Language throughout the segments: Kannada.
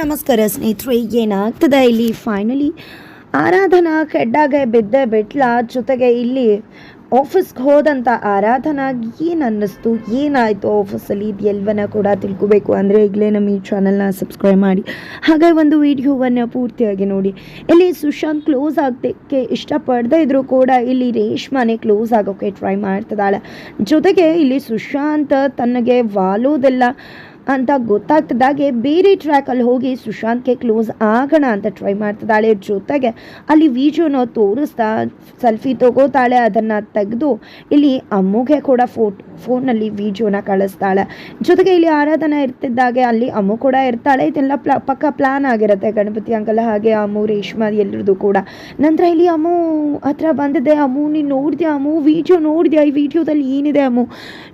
ನಮಸ್ಕಾರ ಸ್ನೇಹಿತರೆ, ಏನಾಗ್ತದೆ ಇಲ್ಲಿ ಫೈನಲಿ ಆರಾಧನಾ ಕೆಡ್ಡಾಗೆ ಬಿದ್ದೆ ಬಿಟ್ಲ ಜೊತೆಗೆ ಇಲ್ಲಿ ಆಫೀಸ್ಗೆ ಹೋದಂಥ ಆರಾಧನಾಗಿ ಏನು ಅನ್ನಿಸ್ತು ಏನಾಯಿತು ಆಫೀಸಲ್ಲಿ ಇದು ಎಲ್ಲವನ್ನ ಕೂಡ ತಿಳ್ಕೊಬೇಕು ಅಂದರೆ ಈಗಲೇ ನಮ್ಮ ಈ ಚಾನಲ್ನ ಸಬ್ಸ್ಕ್ರೈಬ್ ಮಾಡಿ. ಹಾಗೆ ಒಂದು ವಿಡಿಯೋವನ್ನು ಪೂರ್ತಿಯಾಗಿ ನೋಡಿ. ಇಲ್ಲಿ ಸುಶಾಂತ್ ಕ್ಲೋಸ್ ಆಗಕ್ಕೆ ಇಷ್ಟಪಡದೆ ಇದ್ರೂ ಕೂಡ ಇಲ್ಲಿ ರೇಷ್ಮಾನೆ ಕ್ಲೋಸ್ ಆಗೋಕ್ಕೆ ಟ್ರೈ ಮಾಡ್ತಿದ್ದಾಳೆ. ಜೊತೆಗೆ ಇಲ್ಲಿ ಸುಶಾಂತ್ ತನಗೆ ವಾಲೋದೆಲ್ಲ. ಅಂತ ಗೊತ್ತಾಗ್ತದಾಗೆ ಬೇರೆ ಟ್ರ್ಯಾಕಲ್ಲಿ ಹೋಗಿ ಸುಶಾಂತ್ಗೆ ಕ್ಲೋಸ್ ಆಗೋಣ ಅಂತ ಟ್ರೈ ಮಾಡ್ತಿದ್ದಾಳೆ ಜೊತೆಗೆ ಅಲ್ಲಿ ವಿಡಿಯೋನ ತೋರಿಸ್ತಾ ಸೆಲ್ಫಿ ತಗೋತಾಳೆ, ಅದನ್ನು ತೆಗೆದು ಇಲ್ಲಿ ಅಮ್ಮುಗೆ ಕೂಡ ಫೋಟ್ ಫೋನಲ್ಲಿ ವಿಡಿಯೋನ ಕಳಿಸ್ತಾಳೆ. ಜೊತೆಗೆ ಇಲ್ಲಿ ಆರಾಧನಾ ಇರ್ತಿದ್ದಾಗೆ ಅಲ್ಲಿ ಅಮ್ಮು ಕೂಡ ಇರ್ತಾಳೆ. ಇದೆಲ್ಲ ಪ್ಲಾ, ಪಕ್ಕ ಪ್ಲಾನ್ ಆಗಿರುತ್ತೆ ಗಣಪತಿ ಅಂಕಲ್ ಹಾಗೆ ಅಮ್ಮು, ರೇಷ್ಮಾ ಎಲ್ಲರದು ಕೂಡ. ನಂತರ ಇಲ್ಲಿ ಅಮ್ಮು ಹತ್ರ ಬಂದಿದೆ. ಅಮ್ಮು, ನೀನು ನೋಡಿದೆ ಅಮ್ಮು ವಿಡಿಯೋ ನೋಡಿದೆ ಈ ವಿಡಿಯೋದಲ್ಲಿ ಏನಿದೆ ಅಮ್ಮು?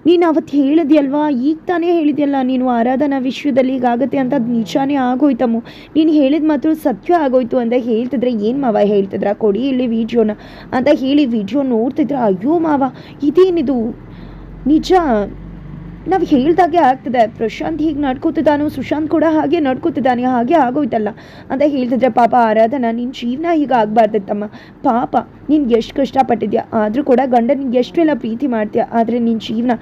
ನೀನು ಅವತ್ತು ಹೇಳಿದ್ಯಲ್ವಾ? ಈಗ ತಾನೇ ಹೇಳಿದ್ಯಲ್ಲ, ನೀನು ಆರಾಧನಾ ವಿಶ್ವದಲ್ಲಿ ಈಗಾಗತ್ತೆ ಅಂತ ಅದು ನಿಜಾನೇ ಆಗೋಯ್ತಮ್ಮ. ನೀನು ಹೇಳಿದ ಮಾತ್ರ ಸತ್ಯ ಆಗೋಯ್ತು ಅಂತ ಹೇಳ್ತಿದ್ರೆ ಏನು ಮಾವ ಹೇಳ್ತಿದ್ರ? ಕೊಡಿ ಇಲ್ಲಿ ವಿಡಿಯೋನ ಅಂತ ಹೇಳಿ ವಿಡಿಯೋ ನೋಡ್ತಿದ್ರೆ, ಅಯ್ಯೋ ಮಾವ, ಇದೇನಿದು? ನಿಜ? ನಾವು ಹೇಳ್ದಾಗೆ ಆಗ್ತದೆ. ಪ್ರಶಾಂತ್ ಹೀಗೆ ನಡ್ಕೋತಿದ್ದಾನು, ಸುಶಾಂತ್ ಕೂಡ ಹಾಗೆ ನಡ್ಕೋತಿದ್ದಾನೆ, ಹಾಗೆ ಆಗೋಯ್ತಲ್ಲ ಅಂತ ಹೇಳ್ತಿದ್ರೆ ಪಾಪ ಆರಾಧನಾ ನಿನ್ನ ಜೀವನ ಹೀಗೆ ಆಗಬಾರ್ದಿತ್ತಮ್ಮ. ಪಾಪ. ನೀನು ಎಷ್ಟು ಕಷ್ಟಪಟ್ಟಿದ್ಯಾ? ಆದರೂ ಕೂಡ ಗಂಡನಿಗೆ ಎಷ್ಟೆಲ್ಲ ಪ್ರೀತಿ ಮಾಡ್ತೀಯ? ಆದರೆ ನಿನ್ನ ಜೀವನ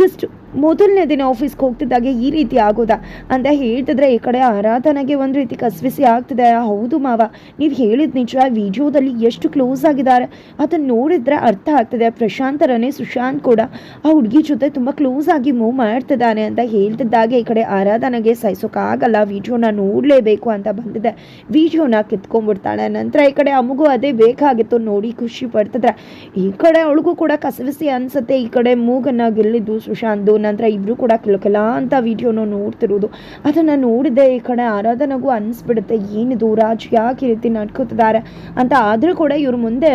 ಜಸ್ಟ್ ಮೊದಲನೇ ದಿನ ಆಫೀಸ್ಗೆ ಹೋಗ್ತಿದ್ದಾಗೆ ಈ ರೀತಿ ಆಗೋದಾ? ಅಂತ ಹೇಳ್ತಿದ್ರೆ ಈ ಕಡೆ ಆರಾಧನೆಗೆ ಒಂದು ರೀತಿ ಕಸ್ವಿಸಿ ಆಗ್ತಿದೆ. ಹೌದು ಮಾವ, ನೀವು ಹೇಳಿದ ನಿಜ ವಿಡಿಯೋದಲ್ಲಿ ಎಷ್ಟು ಕ್ಲೋಸ್ ಆಗಿದ್ದಾರೆ. ಅದನ್ನು ನೋಡಿದ್ರೆ ಅರ್ಥ ಆಗ್ತದೆ. ಪ್ರಶಾಂತರನೇ ಸುಶಾಂತ್ ಕೂಡ ಆ ಹುಡುಗಿ ಜೊತೆ ತುಂಬ ಕ್ಲೋಸ್ ಆಗಿ ಮೂವ್ ಮಾಡ್ತಿದ್ದಾನೆ ಅಂತ ಹೇಳ್ತಿದ್ದಾಗೆ ಈ ಕಡೆ ಆರಾಧನೆಗೆ ಸಹಿಸೋಕ್ಕಾಗಲ್ಲ ವಿಡಿಯೋನ ನೋಡಲೇಬೇಕು ಅಂತ ಬಂದಿದೆ. ವಿಡಿಯೋನ ಕಿತ್ಕೊಂಡ್ಬಿಡ್ತಾಳೆ. ನಂತರ ಈ ಕಡೆ ಅಮಗು ಅದೇ ಬೇಕಾಗಿತ್ತು. ನೋಡಿ ಖುಷಿ ಪಡ್ತಿದ್ರೆ. ಈ ಕಡೆ ಅವಳಿಗೂ ಕೂಡ ಕಸವಿಸಿ ಅನ್ಸುತ್ತೆ. ಈ ಕಡೆ ಮೂಗನ್ನ ಗೆಲ್ಲಿದ್ದು ಸುಶಾಂತ್, ನಂತರ ಇಬ್ರು ಕೂಡ ಕೆಲ ಅಂತ ವಿಡಿಯೋನ ನೋಡ್ತಿರೋದು. ಅದನ್ನ ನೋಡಿದೆ ಈ ಕಡೆ ಆರಾಧನೆಗೂ ಅನಿಸ್ಬಿಡುತ್ತೆ. ಏನಿದು ರಾಜ್ ಯಾಕೆ ರೀತಿ ನಡ್ಕೋತಿದ್ದಾರೆ ಅಂತ. ಆದರೂ ಕೂಡ ಇವ್ರ ಮುಂದೆ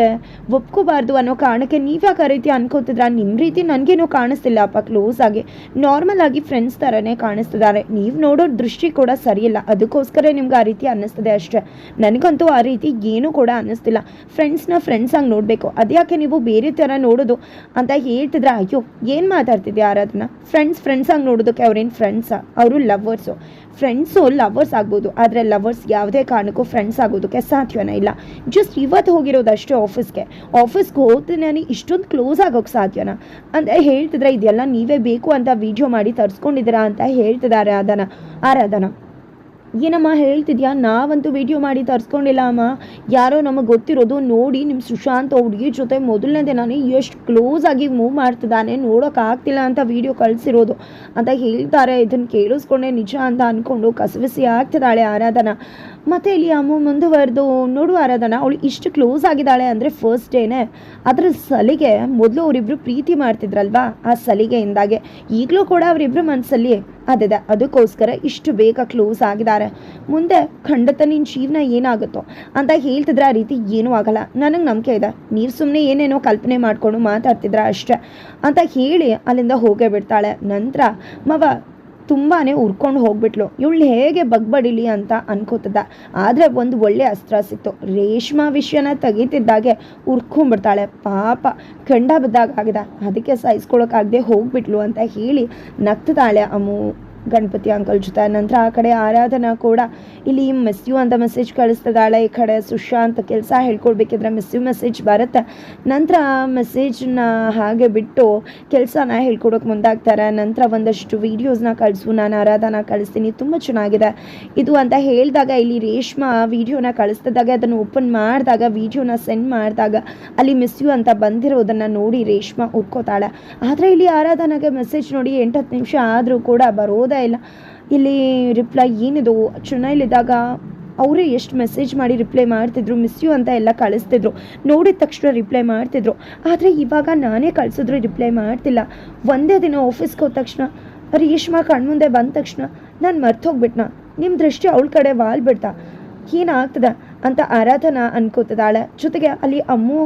ಒಪ್ಕೋಬಾರ್ದು ಅನ್ನೋ ಕಾರಣಕ್ಕೆ ನೀವ್ಯಾಕೆ ಆ ರೀತಿ ಅನ್ಕೋತಿದ್ರ? ನಿಮ್ಮ ರೀತಿ ನನಗೇನೂ ಕಾಣಿಸ್ತಿಲ್ಲ. ಅಪ್ಪ ಕ್ಲೋಸ್ ಆಗಿ ನಾರ್ಮಲ್ ಆಗಿ ಫ್ರೆಂಡ್ಸ್ ಥರನೇ ಕಾಣಿಸ್ತಿದ್ದಾರೆ. ನೀವು ನೋಡೋ ದೃಷ್ಟಿ ಕೂಡ ಸರಿಯಿಲ್ಲ. ಅದಕ್ಕೋಸ್ಕರ ನಿಮ್ಗೆ ಆ ರೀತಿ ಅನ್ನಿಸ್ತದೆ ಅಷ್ಟೇ. ನನಗಂತೂ ಆ ರೀತಿ ಏನೂ ಕೂಡ ಅನ್ನಿಸ್ತಿಲ್ಲ. ಫ್ರೆಂಡ್ಸ್ನ ಫ್ರೆಂಡ್ಸ್ ಆಗಿ ನೋಡಬೇಕು. ಅದ್ಯಾಕೆ ನೀವು ಬೇರೆ ಥರ ನೋಡೋದು ಅಂತ ಹೇಳ್ತಿದ್ರೆ, ಅಯ್ಯೋ, ಏನು ಮಾತಾಡ್ತಿದ್ದೆ ಯಾರಾದ್ರನ್ನ ಫ್ರೆಂಡ್ಸ್ ಫ್ರೆಂಡ್ಸ್ ಆಗಿ ನೋಡೋದಕ್ಕೆ ಅವ್ರೇನು ಫ್ರೆಂಡ್ಸಾ ಅವರು ಲವರ್ಸು ಫ್ರೆಂಡ್ಸು ಲವರ್ಸ್ ಆಗ್ಬೋದು, ಆದರೆ ಲವರ್ಸ್ ಯಾವುದೇ ಕಾರಣಕ್ಕೂ ಫ್ರೆಂಡ್ಸ್ ಆಗೋದಕ್ಕೆ ಸಾಧ್ಯನೇ ಇಲ್ಲ. ಜಸ್ಟ್ ಇವತ್ತು ಹೋಗಿರೋದಷ್ಟೇ ಆಫೀಸ್ಗೆ ಆಫೀಸ್ಗೆ ಹೋಗ್ತೀನಿ ಇಷ್ಟೊಂದು ಕ್ಲೋಸ್ ಆಗೋಕ್ಕೆ ಸಾಧ್ಯನಾ? ಅಂತ ಹೇಳ್ತಿದ್ರೆ, ಇದೆಲ್ಲ ನೀವೇ ಬೇಕು ಅಂತ ವಿಡಿಯೋ ಮಾಡಿ ತರಿಸ್ಕೊಂಡಿದ್ದೀರಾ? ಅಂತ ಹೇಳ್ತಿದ್ದಾರೆ ಆರಾಧನಾ. ಆರಾಧನಾ. ಏನಮ್ಮ ಹೇಳ್ತಿದ್ಯಾ? ನಾವಂತೂ ವಿಡಿಯೋ ಮಾಡಿ ತರಿಸ್ಕೊಂಡಿಲ್ಲ ಅಮ್ಮ. ಯಾರೋ ನಮಗೆ ಗೊತ್ತಿರೋದು ನೋಡಿ ನಿಮ್ಮ ಸುಶಾಂತ್ ಹುಡುಗಿ ಜೊತೆ ಮೊದಲನೇ ನಾನು ಎಷ್ಟು ಕ್ಲೋಸ್ ಆಗಿ ಮೂವ್ ಮಾಡ್ತಿದ್ದಾನೆ ನೋಡೋಕ್ಕಾಗ್ತಿಲ್ಲ ಅಂತ ವಿಡಿಯೋ ಕಳಿಸಿರೋದು. ಅಂತ ಹೇಳ್ತಾರೆ. ಇದನ್ನು ಕೇಳಿಸ್ಕೊಂಡೆ ನಿಜ ಅಂತ ಅಂದ್ಕೊಂಡು ಕಸವಿಸಿ ಆಗ್ತಿದ್ದಾಳೆ ಆರಾಧನಾ. ಮತ್ತು ಇಲ್ಲಿ ಅಮ್ಮ ಮುಂದುವರೆದು ನೋಡು ಆರಾಧನಾ, ಅವಳು ಇಷ್ಟು ಕ್ಲೋಸ್ ಆಗಿದ್ದಾಳೆ ಅಂದರೆ ಫಸ್ಟ್ ಡೇನೆ ಅದರ ಸಲಿಗೆ ಮೊದಲು ಅವರಿಬ್ಬರು ಪ್ರೀತಿ ಮಾಡ್ತಿದ್ರಲ್ವಾ? ಆ ಸಲಿಗೆಯಿಂದಾಗೆ ಈಗಲೂ ಕೂಡ ಅವರಿಬ್ಬರು ಮನಸ್ಸಲ್ಲಿ ಅದಿದೆ ಅದಕ್ಕೋಸ್ಕರ ಇಷ್ಟು ಬೇಗ ಕ್ಲೋಸ್ ಆಗಿದ್ದಾರೆ. ಮುಂದೆ ಖಂಡಿತ ನಿನ್ನ ಜೀವನ ಏನಾಗುತ್ತೋ ಅಂತ ಹೇಳ್ತಿದ್ರೆ ಆ ರೀತಿ ಏನೂ ಆಗಲ್ಲ. ನನಗೆ ನಂಬಿಕೆ ಇದೆ. ನೀರು ಸುಮ್ಮನೆ ಏನೇನೋ ಕಲ್ಪನೆ ಮಾಡಿಕೊಂಡು ಮಾತಾಡ್ತಿದ್ರ ಅಷ್ಟೇ ಅಂತ ಹೇಳಿ ಅಲ್ಲಿಂದ ಹೋಗೇ ಬಿಡ್ತಾಳೆ. ನಂತರ ಮವ ತುಂಬಾ ಉರ್ಕೊಂಡು ಹೋಗ್ಬಿಟ್ಲು. ಇವಳು ಹೇಗೆ ಬಗ್ಬಡಿಲಿ ಅಂತ ಅನ್ಕೋತದ. ಆದರೆ ಒಂದು ಒಳ್ಳೆ ಅಸ್ತ್ರ ಸಿಕ್ತು. ರೇಷ್ಮಾ ವಿಷಯನ ತೆಗೀತಿದ್ದಾಗೆ ಉರ್ಕೊಂಡ್ಬಿಡ್ತಾಳೆ. ಪಾಪ, ಕಂಡ ಬಿದ್ದಾಗ ಆಗಿದೆ. ಅದಕ್ಕೆ ಸಹಿಸ್ಕೊಳಕ್ಕಾಗದೆ ಹೋಗ್ಬಿಟ್ಲು ಅಂತ ಹೇಳಿ ನಗ್ತಾಳೆ ಅಮ್ಮು ಗಣಪತಿ ಅಂಕಲ್ ಜೊತೆ. ನಂತರ ಆ ಕಡೆ ಆರಾಧನಾ ಕೂಡ ಇಲ್ಲಿ ಮಿಸ್ ಯು ಅಂತ ಮೆಸೇಜ್ ಕಳಿಸ್ತಿದ್ದಾಳೆ ಈ ಕಡೆ ಸುಶಾಂತ್ ಕೆಲಸ ಹೇಳ್ಕೊಡ್ಬೇಕಿದ್ರೆ ಮಿಸ್ ಯು ಮೆಸೇಜ್ ಬರುತ್ತೆ. ನಂತರ ಮೆಸೇಜ್ನ ಹಾಗೆ ಬಿಟ್ಟು ಕೆಲಸನ ಹೇಳ್ಕೊಡೋಕೆ ಮುಂದಾಗ್ತಾರೆ. ನಂತರ ಒಂದಷ್ಟು ವೀಡಿಯೋಸ್ನ ಕಳಿಸು. ನಾನು ಆರಾಧನಾ ಕಳಿಸ್ತೀನಿ. ತುಂಬ ಚೆನ್ನಾಗಿದೆ ಇದು ಅಂತ ಹೇಳಿದಾಗ ಇಲ್ಲಿ ರೇಷ್ಮಾ ವಿಡಿಯೋನ ಕಳಿಸ್ತಿದ್ದಾಗ, ಅದನ್ನು ಓಪನ್ ಮಾಡಿದಾಗ ವಿಡಿಯೋನ ಸೆಂಡ್ ಮಾಡಿದಾಗ ಅಲ್ಲಿ ಮಿಸ್ ಯು ಅಂತ ಬಂದಿರೋದನ್ನು ನೋಡಿ ರೇಷ್ಮಾ ಉಟ್ಕೋತಾಳೆ ಆದರೆ ಇಲ್ಲಿ ಆರಾಧನಾಗೆ ಮೆಸೇಜ್ ನೋಡಿ ಎಂಟತ್ತು ನಿಮಿಷ ಆದರೂ ಕೂಡ ಬರೋದೇ ಇಲ್ಲ. ಇಲ್ಲಿ ರಿಪ್ಲೈ ಏನಿದು? ಚೆನ್ನೈಲಿದ್ದಾಗ ಅವರೇ ಎಷ್ಟು ಮೆಸೇಜ್ ಮಾಡಿ ರಿಪ್ಲೈ ಮಾಡ್ತಿದ್ರು ಮಿಸ್ ಯು ಅಂತ ಎಲ್ಲ ಕಳಿಸ್ತಿದ್ರು. ನೋಡಿದ ತಕ್ಷಣ ರಿಪ್ಲೈ ಮಾಡ್ತಿದ್ರು. ಆದರೆ ಇವಾಗ ನಾನೇ ಕಳಿಸಿದ್ರು ರಿಪ್ಲೈ ಮಾಡ್ತಿಲ್ಲ. ಒಂದೇ ದಿನ ಆಫೀಸ್ಗೆ ಹೋದ ತಕ್ಷಣ, ರೇಷ್ಮಾ ಕಣ್ಮುಂದೆ ಬಂದ ತಕ್ಷಣ ನಾನು ಮರ್ತೋಗ್ಬಿಟ್ನ. ನಿಮ್ಮ ದೃಷ್ಟಿ ಅವಳ ಕಡೆ ವಾಲ್ಬಿಡ್ತಾ. ಏನಾಗ್ತದೆ ಅಂತ ಆರಾಧನಾ ಅನ್ಕೋತಿದ್ದಾಳೆ. ಜೊತೆಗೆ ಅಲ್ಲಿ ಅಮ್ಮು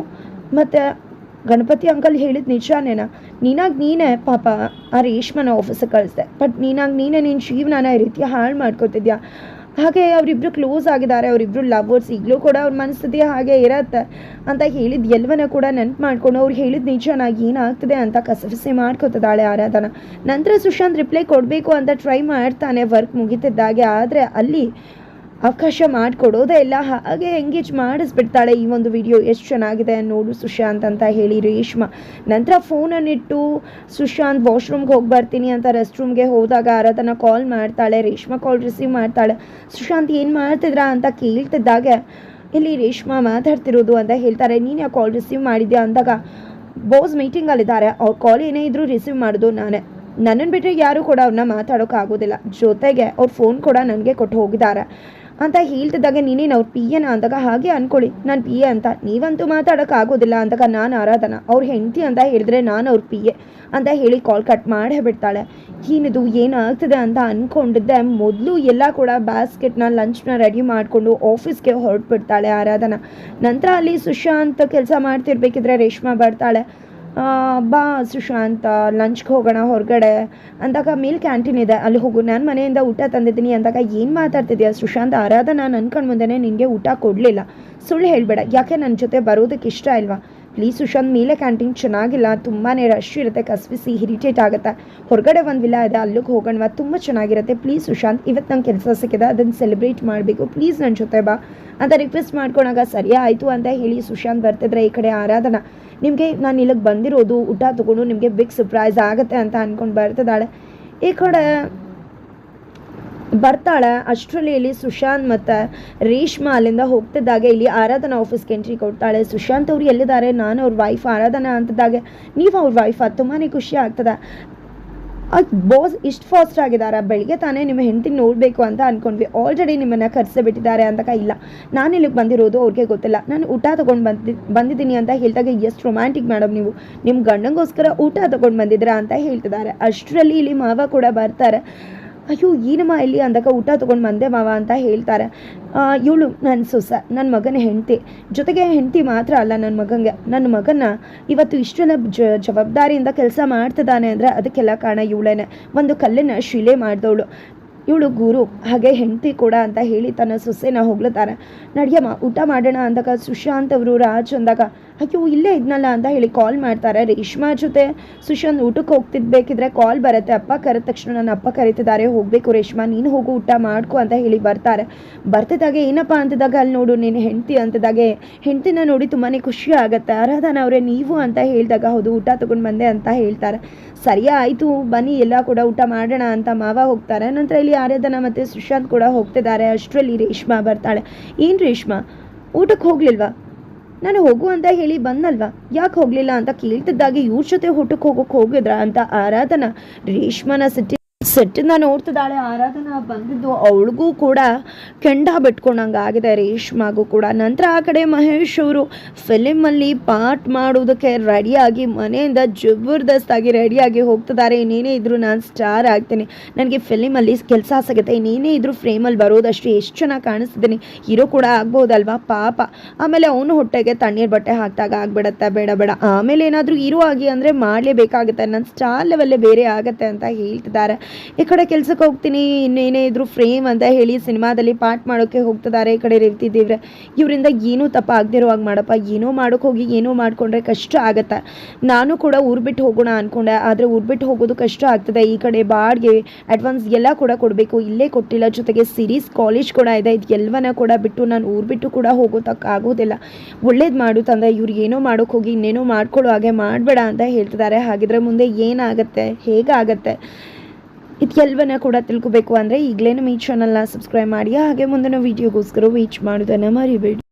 ಮತ್ತು ಗಣಪತಿ ಅಂಕಲ್ ಹೇಳಿದ ನಿಜಾನೇನಾ? ನೀನಾಗಿ ನೀನೇ ಪಾಪ ಆ ರೇಷ್ಮನ ಆಫೀಸಿಗೆ ಕಳಿಸ್ದೆ. ಬಟ್ ನೀನಾಗಿ ನೀನೇ ನಿನ್ನ ಜೀವನನ ಈ ರೀತಿ ಹಾಳು ಮಾಡ್ಕೋತಿದ್ಯಾ? ಹಾಗೆ ಅವರಿಬ್ಬರು ಕ್ಲೋಸ್ ಆಗಿದ್ದಾರೆ, ಅವರಿಬ್ರು ಲವರ್ಸ್ ಈಗಲೂ ಕೂಡ ಅವ್ರ ಮನಸ್ಥಿತಿ ಹಾಗೆ ಇರತ್ತೆ ಅಂತ ಹೇಳಿದ ಎಲ್ಲವನ್ನ ಕೂಡ ನೆನ್ಪು ಮಾಡ್ಕೊಂಡು ಅವ್ರು ಹೇಳಿದ ನಿಜನ ಏನಾಗ್ತದೆ ಅಂತ ಕಸರಸಿ ಮಾಡ್ಕೊತದಾಳೆ ಆರಾಧನ. ನಂತರ ಸುಶಾಂತ್ ರಿಪ್ಲೈ ಕೊಡಬೇಕು ಅಂತ ಟ್ರೈ ಮಾಡ್ತಾನೆ ವರ್ಕ್ ಮುಗಿತಿದ್ದಾಗೆ. ಆದರೆ ಅಲ್ಲಿ ಅವಕಾಶ ಮಾಡಿಕೊಡೋದೇ ಇಲ್ಲ ಹಾಗೆ ಎಂಗೇಜ್ ಮಾಡಿಸ್ಬಿಡ್ತಾಳೆ ಈ ಒಂದು ವಿಡಿಯೋ ಎಷ್ಟು ಚೆನ್ನಾಗಿದೆ ನೋಡು ಸುಶಾಂತ್ ಅಂತ ಹೇಳಿ ರೇಷ್ಮಾ. ನಂತರ ಫೋನನ್ನಿಟ್ಟು ಸುಶಾಂತ್ ವಾಶ್ರೂಮ್ಗೆ ಹೋಗಿ ಬರ್ತೀನಿ ಅಂತ ರೆಸ್ಟ್ ರೂಮ್ಗೆ ಹೋದಾಗ ಆರಾಧನ ಕಾಲ್ ಮಾಡ್ತಾಳೆ, ರೇಷ್ಮಾ ಕಾಲ್ ರಿಸೀವ್ ಮಾಡ್ತಾಳೆ. ಸುಶಾಂತ್, ಏನು ಮಾಡ್ತಿದ್ರಾ ಅಂತ ಕೇಳ್ತಿದ್ದಾಗೆ ಇಲ್ಲಿ ರೇಷ್ಮಾ ಮಾತಾಡ್ತಿರೋದು ಅಂತ ಹೇಳ್ತಾರೆ. ನೀನು ಯಾವ ಕಾಲ್ ರಿಸೀವ್ ಮಾಡಿದ್ಯಾ? ಅಂದಾಗ, ಬೋಸ್ ಮೀಟಿಂಗಲ್ಲಿದ್ದಾರೆ ಅವ್ರ ಕಾಲ್ ಏನೇ ಇದ್ರೂ ರಿಸೀವ್ ಮಾಡೋದು ನಾನೇ. ನನ್ನನ್ನು ಬಿಟ್ಟರೆ ಯಾರೂ ಕೂಡ ಅವ್ರನ್ನ ಮಾತಾಡೋಕ್ಕಾಗೋದಿಲ್ಲ ಜೊತೆಗೆ ಅವ್ರ ಫೋನ್ ಕೂಡ ನನಗೆ ಕೊಟ್ಟು ಹೋಗಿದ್ದಾರೆ. ಅಂತ ಹೇಳ್ತಿದ್ದಾಗ ನೀನೇನು ಅವ್ರ ಪಿ ಎನ ಅಂದಾಗ ಹಾಗೆ ಅನ್ಕೊಳ್ಳಿ. ನಾನು ಪಿ ಎ ಅಂತ. ನೀವಂತೂ ಮಾತಾಡೋಕ್ಕಾಗೋದಿಲ್ಲ ಅಂದಾಗ ನಾನು ಆರಾಧನ. ಅವ್ರ ಹೆಂಡತಿ ಅಂತ ಹೇಳಿದ್ರೆ ನಾನು ಅವ್ರ ಪಿ ಎ ಅಂತ ಹೇಳಿ ಕಾಲ್ ಕಟ್ ಮಾಡೇ ಬಿಡ್ತಾಳೆ. ಏನಿದು ಏನಾಗ್ತದೆ ಅಂತ ಅಂದ್ಕೊಂಡಿದ್ದೆ ಮೊದಲು ಎಲ್ಲ ಕೂಡ ಬ್ಯಾಸ್ಕೆಟ್ನ ಲಂಚ್ನ ರೆಡಿ ಮಾಡಿಕೊಂಡು ಆಫೀಸ್ಗೆ ಹೊರಟ್ಬಿಡ್ತಾಳೆ ಆರಾಧನ. ನಂತರ ಅಲ್ಲಿ ಸುಶಾಂತ್ ಕೆಲಸ ಮಾಡ್ತಿರ್ಬೇಕಿದ್ರೆ ರೇಷ್ಮಾ ಬರ್ತಾಳೆ. ಬಾ ಸುಶಾಂತ ಲಂಚ್ಗೆ ಹೋಗೋಣ ಹೊರಗಡೆ. ಅಂದಾಗ ಮೇಲ್ ಕ್ಯಾಂಟೀನ್ ಇದೆ, ಅಲ್ಲಿ ಹೋಗು. ನಾನು ಮನೆಯಿಂದ ಊಟ ತಂದಿದ್ದೀನಿ ಅಂದಾಗ ಏನು ಮಾತಾಡ್ತಿದ್ಯಾ ಸುಶಾಂತ್? ಆರಾಧ ನಾನು ಅನ್ಕೊಂಡು ಮುಂದೆನೆ ನಿನಗೆ ಊಟ ಕೊಡಲಿಲ್ಲ. ಸುಳ್ಳು ಹೇಳಬೇಡ. ಯಾಕೆ ನನ್ನ ಜೊತೆ ಬರೋದಕ್ಕೆ ಇಷ್ಟ ಇಲ್ವಾ? ಪ್ಲೀಸ್ ಸುಶಾಂತ್ ಮೇಲೆ ಕ್ಯಾಂಟೀನ್ ಚೆನ್ನಾಗಿಲ್ಲ ತುಂಬಾ ರಶ್ ಇರುತ್ತೆ ಕಸ್ಬಿಸಿ ಇರಿಟೇಟ್ ಆಗುತ್ತೆ. ಹೊರಗಡೆ ಒಂದು ವಿಲ್ಲ ಇದೆ, ಅಲ್ಲಿಗೆ ಹೋಗೋಣವಾ, ತುಂಬ ಚೆನ್ನಾಗಿರುತ್ತೆ. ಪ್ಲೀಸ್ ಸುಶಾಂತ್ ಇವತ್ತು ನಂಗೆ ಕೆಲಸ ಸಿಕ್ಕಿದೆ ಅದನ್ನು ಸೆಲೆಬ್ರೇಟ್ ಮಾಡಬೇಕು. ಪ್ಲೀಸ್ ನನ್ನ ಜೊತೆ ಬಾ. ಅಂತ ರಿಕ್ವೆಸ್ಟ್ ಮಾಡ್ಕೊಂಡಾಗ, ಸರಿ ಆಯಿತು ಅಂತ ಹೇಳಿ ಸುಶಾಂತ್ ಬರ್ತಿದ್ರೆ ಈ ಕಡೆ ಆರಾಧನಾ. ನಿಮಗೆ ನಾನು ಇಲ್ಲಿಗೆ ಬಂದಿರೋದು, ಊಟ ತೊಗೊಂಡು ನಿಮಗೆ ಬಿಗ್ ಸರ್ಪ್ರೈಸ್ ಆಗುತ್ತೆ ಅಂತ ಅಂದ್ಕೊಂಡು ಬರ್ತಿದ್ದಾಳೆ. ಈ ಕಡೆ ಬರ್ತಾಳೆ. ಅಷ್ಟರಲ್ಲಿ ಇಲ್ಲಿ ಸುಶಾಂತ್ ಮತ್ತು ರೇಷ್ಮಾ ಅಲ್ಲಿಂದ ಹೋಗ್ತಿದ್ದಾಗೆ. ಇಲ್ಲಿ ಆರಾಧನಾ ಆಫೀಸ್ಗೆ ಎಂಟ್ರಿ ಕೊಡ್ತಾಳೆ. ಸುಶಾಂತ್ ಅವ್ರು ಎಲ್ಲಿದ್ದಾರೆ? ನಾನು ಅವ್ರ ವೈಫ್ ಆರಾಧನಾ ಅಂತದಾಗ ನೀವು ಅವ್ರ ವೈಫ್ ತುಂಬಾ ಖುಷಿ ಆಗ್ತದೆ. ಬಾಸ್ ಇಷ್ಟು ಫಾಸ್ಟ್ ಆಗಿದ್ದಾರೆ? ಬೆಳಿಗ್ಗೆ ತಾನೇ ನಿಮ್ಮ ಹೆಂಡತಿ ನೋಡಬೇಕು ಅಂತ ಅಂದ್ಕೊಂಡ್ವಿ ಆಲ್ರೆಡಿ ನಿಮ್ಮನ್ನು ಕರೆಸಿಬಿಟ್ಟಿದ್ದಾರೆ ಬಿಟ್ಟಿದ್ದಾರೆ ಅಂದಾಗ ಇಲ್ಲ. ನಾನು ಇಲ್ಲಿಗೆ ಬಂದಿರೋದು ಅವ್ರಿಗೆ ಗೊತ್ತಿಲ್ಲ. ನಾನು ಊಟ ತೊಗೊಂಡು ಬಂದಿ, ಬಂದಿದ್ದೀನಿ ಅಂತ ಹೇಳಿದಾಗ ಎಷ್ಟು ರೊಮ್ಯಾಂಟಿಕ್ ಮೇಡಮ್ ನೀವು. ನಿಮ್ಮ ಗಂಡಂಗೋಸ್ಕರ ಊಟ ತೊಗೊಂಡು ಬಂದಿದ್ದೀರಾ? ಅಂತ ಹೇಳ್ತಿದ್ದಾರೆ. ಅಷ್ಟರಲ್ಲಿ ಇಲ್ಲಿ ಮಾವ ಕೂಡ ಬರ್ತಾರೆ. ಅಯ್ಯೋ, ಏನಮ್ಮ ಇಲ್ಲಿ ಅಂದಾಗ ಊಟ ತೊಗೊಂಡು ಬಂದೆ ಮಾವ ಅಂತ ಹೇಳ್ತಾರೆ. ಇವಳು ನನ್ನ ಸೊಸ ನನ್ನ ಮಗನ ಹೆಂಡತಿ. ಜೊತೆಗೆ ಹೆಂಡತಿ ಮಾತ್ರ ಅಲ್ಲ ನನ್ನ ಮಗನಿಗೆ ನನ್ನ ಮಗನ ಇವತ್ತು ಇಷ್ಟೆಲ್ಲ ಜ, ಜವಾಬ್ದಾರಿಯಿಂದ ಕೆಲಸ ಮಾಡ್ತಿದ್ದಾನೆ ಅಂದರೆ ಅದಕ್ಕೆಲ್ಲ ಕಾರಣ ಇವಳೇನೆ. ಒಂದು ಕಲ್ಲಿನ ಶಿಲೆ ಮಾಡಿದವಳು. ಇವಳು ಗುರು, ಹಾಗೆ ಹೆಂಡತಿ ಕೂಡ ಅಂತ ಹೇಳಿ ತನ್ನ ಸೊಸೆನ ಹೊಗಳುತ್ತಾರೆ ನಡಿಯಮ್ಮ, ಊಟ ಮಾಡೋಣ ಅಂದಾಗ ಸುಶಾಂತ್ ಅವರು, ರಾಜ್ ಅಂದಾಗ ಅಯ್ಯೋ, ಇಲ್ಲೇ ಇದ್ನಲ್ಲ ಅಂತ ಹೇಳಿ ಕಾಲ್ ಮಾಡ್ತಾರೆ. ರೇಷ್ಮಾ ಜೊತೆ ಸುಶಾಂತ್ ಊಟಕ್ಕೆ ಹೋಗ್ತಿದ್ಬೇಕಿದ್ರೆ ಕಾಲ್ ಬರುತ್ತೆ. ಅಪ್ಪ ಕರೆದ ತಕ್ಷಣ ನನ್ನ ಅಪ್ಪ ಕರೀತಿದ್ದಾರೆ. ಹೋಗಬೇಕು ರೇಷ್ಮಾ ನೀನು ಹೋಗು, ಊಟ ಮಾಡ್ಕೊ ಅಂತ ಹೇಳಿ ಬರ್ತಾರೆ. ಬರ್ತಿದ್ದಾಗೆ ಏನಪ್ಪ ಅಂತದಾಗ ಅಲ್ಲಿ ನೋಡು, ನೀನು ಹೆಂಡತಿ ಅಂತದಾಗೆ, ಹೆಂಡತಿನ ನೋಡಿ ತುಂಬಾ ಖುಷಿ ಆಗುತ್ತೆ. ಆರಾಧನ ಅವರೇ, ನೀವು ಅಂತ ಹೇಳಿದಾಗ ಹೌದು, ಊಟ ತೊಗೊಂಡು ಬಂದೆ ಅಂತ ಹೇಳ್ತಾರೆ. ಸರಿ ಆಯಿತು, ಬನ್ನಿ, ಎಲ್ಲ ಕೂಡ ಊಟ ಮಾಡೋಣ ಅಂತ ಮಾವ ಹೋಗ್ತಾರೆ. ನಂತರ ಇಲ್ಲಿ ಆರಾಧನ ಮತ್ತು ಸುಶಾಂತ್ ಕೂಡ ಹೋಗ್ತಿದ್ದಾರೆ. ಅಷ್ಟರಲ್ಲಿ ರೇಷ್ಮಾ ಬರ್ತಾಳೆ. ಏನು ರೇಷ್ಮಾ ಊಟಕ್ಕೆ ಹೋಗ್ಲಿಲ್ವಾ? ನಾನು ಹೋಗು ಅಂತ ಹೇಳಿ ಬಂದಲ್ವಾ ಯಾಕೆ ಹೋಗ್ಲಿಲ್ಲ ಅಂತ ಕೇಳ್ತಿದ್ದಾಗೆ ಇವ್ರ ಜೊತೆ ಊಟಕ್ಕೆ ಹೋಗೋಕೆ ಹೋಗಿದ್ರ ಅಂತ ಆರಾಧನಾ ರೇಷ್ಮನ ಸಿಟ್ಟಿ ಸೆಟ್ಟಿಂದ ನೋಡ್ತಿದ್ದಾಳೆ, ಆರಾಧನಾ ಬಂದಿದ್ದು, ಅವಳಿಗೂ ಕೂಡ ಕೆಂಡ ಬಿಟ್ಕೊಂಡಂಗೆ ಆಗಿದೆ, ರೇಷ್ಮಾಗೂ ಕೂಡ. ನಂತರ ಆ ಕಡೆ ಮಹೇಶ್ ಅವರು ಫಿಲಿಮಲ್ಲಿ ಪಾರ್ಟ್ ಮಾಡೋದಕ್ಕೆ ರೆಡಿಯಾಗಿ, ಮನೆಯಿಂದ ಜಬರ್ದಸ್ತಾಗಿ ರೆಡಿಯಾಗಿ ಹೋಗ್ತಿದ್ದಾರೆ. ಇನ್ನೇನೇ ಇದ್ರು ನಾನು ಸ್ಟಾರ್ ಆಗ್ತೀನಿ. ನನಗೆ ಫಿಲಿಮಲ್ಲಿ ಕೆಲಸ ಸಿಗುತ್ತೆ. ಇನ್ನೇನೇ ಇದ್ರು ಫ್ರೇಮಲ್ಲಿ ಬರೋದಷ್ಟು. ಎಷ್ಟು ಚೆನ್ನಾಗಿ ಕಾಣಿಸ್ತಿದ್ದೀನಿ. ಹೀರೋ ಕೂಡ ಆಗ್ಬೋದಲ್ವಾ? ಪಾಪ. ಆಮೇಲೆ ಅವನು ಹೊಟ್ಟೆಗೆ ತಣ್ಣೀರು ಬಟ್ಟೆ ಹಾಕಿದಾಗ ಆಗ್ಬಿಡತ್ತೆ. ಬೇಡ ಬೇಡ. ಆಮೇಲೆ ಏನಾದರೂ ಹೀರೋ ಆಗಿ ಅಂದರೆ ಮಾಡಲೇಬೇಕಾಗುತ್ತೆ. ನನ್ನ ಸ್ಟಾರ್ ಲೆವೆಲ್ಲೇ ಬೇರೆ ಆಗುತ್ತೆ ಅಂತ ಹೇಳ್ತಿದ್ದಾರೆ. ಈ ಕಡೆ ಕೆಲ್ಸಕ್ಕೆ ಹೋಗ್ತೀನಿ ಇನ್ನೇನೇ ಇದ್ರು ಫ್ರೇಮ್ ಅಂತ ಹೇಳಿ ಸಿನಿಮಾದಲ್ಲಿ ಪಾಠ ಮಾಡೋಕ್ಕೆ ಹೋಗ್ತಿದ್ದಾರೆ ಈ ಕಡೆ ರೇವತಿ ಇವರಿಂದ ಏನೂ ತಪ್ಪ ಆಗದಿರೋ ಹಾಗೆ ಮಾಡಪ್ಪ. ಏನೋ ಮಾಡೋಕೆ ಹೋಗಿ, ಏನೋ ಮಾಡಿಕೊಂಡ್ರೆ ಕಷ್ಟ ಆಗುತ್ತೆ. ನಾನು ಕೂಡ ಊರು ಬಿಟ್ಟು ಹೋಗೋಣ ಅಂದ್ಕೊಂಡೆ ಆದರೆ ಊರು ಬಿಟ್ಟು ಹೋಗೋದು ಕಷ್ಟ ಆಗ್ತದೆ. ಈ ಕಡೆ ಬಾಡಿಗೆ ಅಡ್ವಾನ್ಸ್ ಎಲ್ಲ ಕೂಡ ಕೊಡಬೇಕು. ಇಲ್ಲೇ ಕೊಟ್ಟಿಲ್ಲ. ಜೊತೆಗೆ ಸಿರೀಸ್ ಕಾಲೇಜ್ ಕೂಡ ಇದೆ. ಇದು ಎಲ್ಲವನ್ನ ಕೂಡ ಬಿಟ್ಟು ನಾನು ಊರು ಬಿಟ್ಟು ಕೂಡ ಹೋಗೋದಕ್ಕೆ ಆಗೋದಿಲ್ಲ. ಒಳ್ಳೇದು ಮಾಡು ಇವ್ರು ಏನೋ ಮಾಡೋಕೆ ಹೋಗಿ, ಇನ್ನೇನೋ ಮಾಡ್ಕೊಳ್ಳೋ ಹಾಗೆ ಮಾಡಬೇಡ ಅಂತ ಹೇಳ್ತಿದ್ದಾರೆ. ಹಾಗಿದ್ರೆ ಮುಂದೆ ಏನಾಗುತ್ತೆ? ಹೇಗಾಗತ್ತೆ? ಇದೆಲ್ಲವನ್ನ ಕೂಡ ತಿಳ್ಕೊಬೇಕು ಅಂದರೆ ಈಗಲೇ ನಮ್ಮ ಈ ಚಾನಲ್ನ ಸಬ್ಸ್ಕ್ರೈಬ್ ಮಾಡಿ, ಹಾಗೆ ಮುಂದಿನ ವೀಡಿಯೋಗೋಸ್ಕರ ವೀಚ್ ಮಾಡೋದನ್ನು ಮರಿಬೇಡಿ.